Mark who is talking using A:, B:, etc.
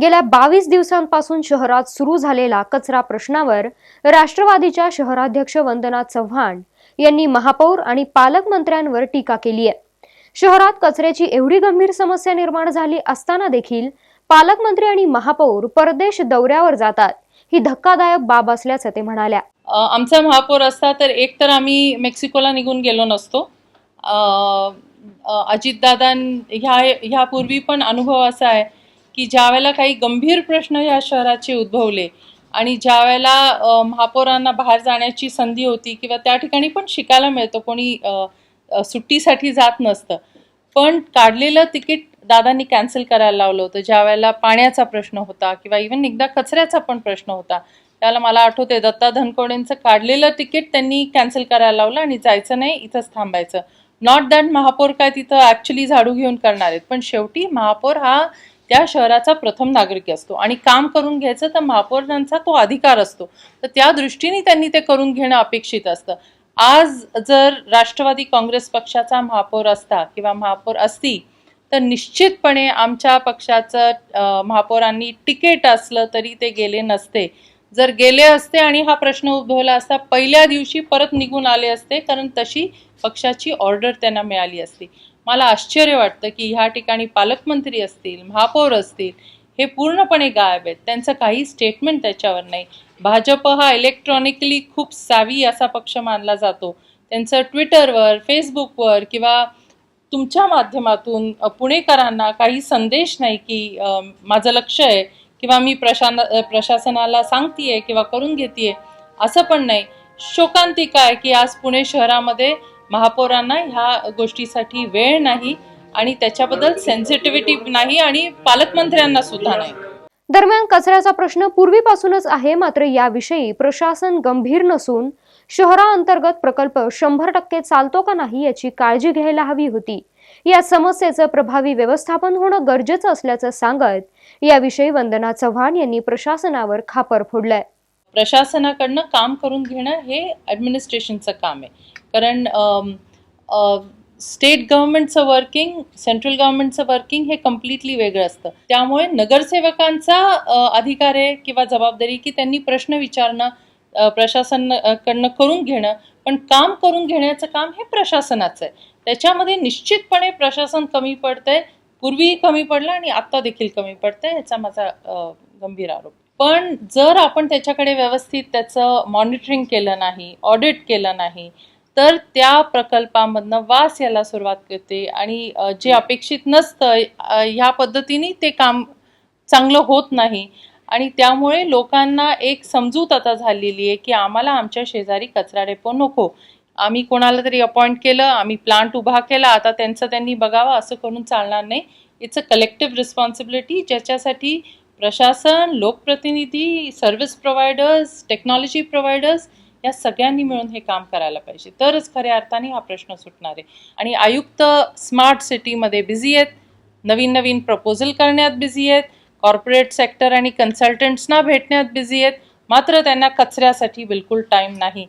A: गेल्या बावीस दिवसांपासून शहरात सुरू झालेला कचरा प्रश्नावर राष्ट्रवादीच्या शहराध्यक्ष वंदना चव्हाण यांनी महापौर आणि पालकमंत्र्यांवर टीका केली आहे. शहरात कचऱ्याची एवढी गंभीर समस्या निर्माण झाली असताना देखील पालकमंत्री आणि महापौर परदेश दौऱ्यावर जातात. ही धक्कादायक बाब असल्याचं ते म्हणाल्या.
B: आमचा महापौर असता तर एक तर आम्ही मेक्सिकोला निघून गेलो नसतो. अजितदादां ह्या ह्यापूर्वी पण अनुभव असा आहे की ज्यावेळेला काही गंभीर प्रश्न या शहराचे उद्भवले आणि ज्यावेळेला वेळेला महापौरांना बाहेर जाण्याची संधी होती किंवा त्या ठिकाणी पण शिकायला मिळतं कोणी सुट्टीसाठी जात नसतं. पण काढलेलं तिकीट दादांनी कॅन्सल करायला लावलं होतं. ज्या वेळेला पाण्याचा प्रश्न होता किंवा इव्हन एकदा कचऱ्याचा पण प्रश्न होता त्याला मला आठवते दत्ता धनकोडेंचं काढलेलं तिकीट त्यांनी कॅन्सल करायला लावलं आणि जायचं नाही इथंच थांबायचं. नॉट दॅट महापौर काय तिथं ॲक्च्युली झाडू घेऊन करणार आहेत. पण शेवटी महापौर हा त्या शहराचा प्रथम नागरिक असतो. आणि काम करून घ्यायचं तर महापौरांचा तो अधिकार असतो. तर त्या दृष्टीने त्यांनी ते करून घेणं अपेक्षित असतं. आज जर राष्ट्रवादी काँग्रेस पक्षाचा महापौर असता किंवा महापौर असती तर निश्चितपणे आमच्या पक्षाचं महापौरांनी तिकीट असलं तरी ते गेले नसते. जर गेले असते आणि हा प्रश्न उद्भवला असता पहिल्या दिवशी परत निघून आले असते कारण तशी पक्षाची ऑर्डर त्यांना मिळाली असती. मला आश्चर्य वाटतं की ह्या ठिकाणी पालकमंत्री असतील महापौर असतील हे पूर्णपणे गायब आहेत. त्यांचं काही स्टेटमेंट त्याच्यावर नाही. भाजप हा इलेक्ट्रॉनिकली खूप सावी असा पक्ष मानला जातो. त्यांचं ट्विटरवर फेसबुकवर किंवा तुमच्या माध्यमातून पुणेकरांना काही संदेश नाही की माझं लक्ष आहे किंवा मी प्रशान प्रशासनाला सांगतीये किंवा करून घेतीये असं पण नाही. शोकांतिका आहे की आज पुणे शहरामध्ये महापौरांना ह्या गोष्टीसाठी वेळ नाही आणि त्याच्याबद्दल सेन्सिटिव्हिटी नाही आणि पालकमंत्र्यांना सुद्धा नाही.
A: दरम्यान कचऱ्याचा प्रश्न पूर्वीपासूनच आहे मात्र याविषयी प्रशासन गंभीर नसून शहराअंतर्गत प्रकल्प शंभर टक्के चालतो का नाही याची काळजी घ्यायला हवी होती. या समस्येचं प्रभावी व्यवस्थापन होणं गरजेचं असल्याचं सांगत याविषयी वंदना चव्हाण यांनी प्रशासनावर खापर फोडलंय.
B: प्रशासनाकडनं काम करून घेणं हे ॲडमिनिस्ट्रेशनचं काम आहे. कारण स्टेट गव्हर्नमेंटचं वर्किंग सेंट्रल गव्हर्नमेंटचं वर्किंग हे कम्प्लिटली वेगळं असतं. त्यामुळे नगरसेवकांचा अधिकार आहे किंवा जबाबदारी की त्यांनी प्रश्न विचारणं प्रशासनाकडनं करून घेणं. पण काम करून घेण्याचं काम हे प्रशासनाचं आहे. त्याच्यामध्ये निश्चितपणे प्रशासन कमी पडतंय पूर्वीही कमी पडलं आणि आत्ता देखील कमी पडतंय ह्याचा माझा गंभीर आरोप आहे. पण जर आपण त्याच्याकडे व्यवस्थित त्याचं मॉनिटरिंग केलं नाही ऑडिट केलं नाही तर त्या प्रकल्पामधनं वास यायला सुरुवात करते आणि जे अपेक्षित नसतं ह्या पद्धतीने ते काम चांगलं होत नाही. आणि त्यामुळे लोकांना एक समजूत आता झालेली आहे की आम्हाला आमच्या शेजारी कचरा डेपो नको. आम्ही कोणाला तरी अपॉइंट केलं आम्ही प्लांट उभा केला आता त्यांचं त्यांनी बघावं असं करून चालणार नाही. इट्स अ कलेक्टिव्ह रिस्पॉन्सिबिलिटी ज्याच्यासाठी प्रशासन लोकप्रतिनिधी सर्व्हिस प्रोव्हायडर्स टेक्नॉलॉजी प्रोव्हायडर्स या सगळ्यांनी मिळून हे काम करायला पाहिजे. तरच खऱ्या अर्थाने हा प्रश्न सुटणार आहे. आणि आयुक्त स्मार्ट सिटीमध्ये बिझी आहेत. नवीन नवीन प्रपोजल करण्यात बिझी आहेत. कॉर्पोरेट सेक्टर आणि कन्सल्टंट्सना भेटण्यात बिझी आहेत. मात्र त्यांना कचऱ्यासाठी बिलकुल टाईम नाही.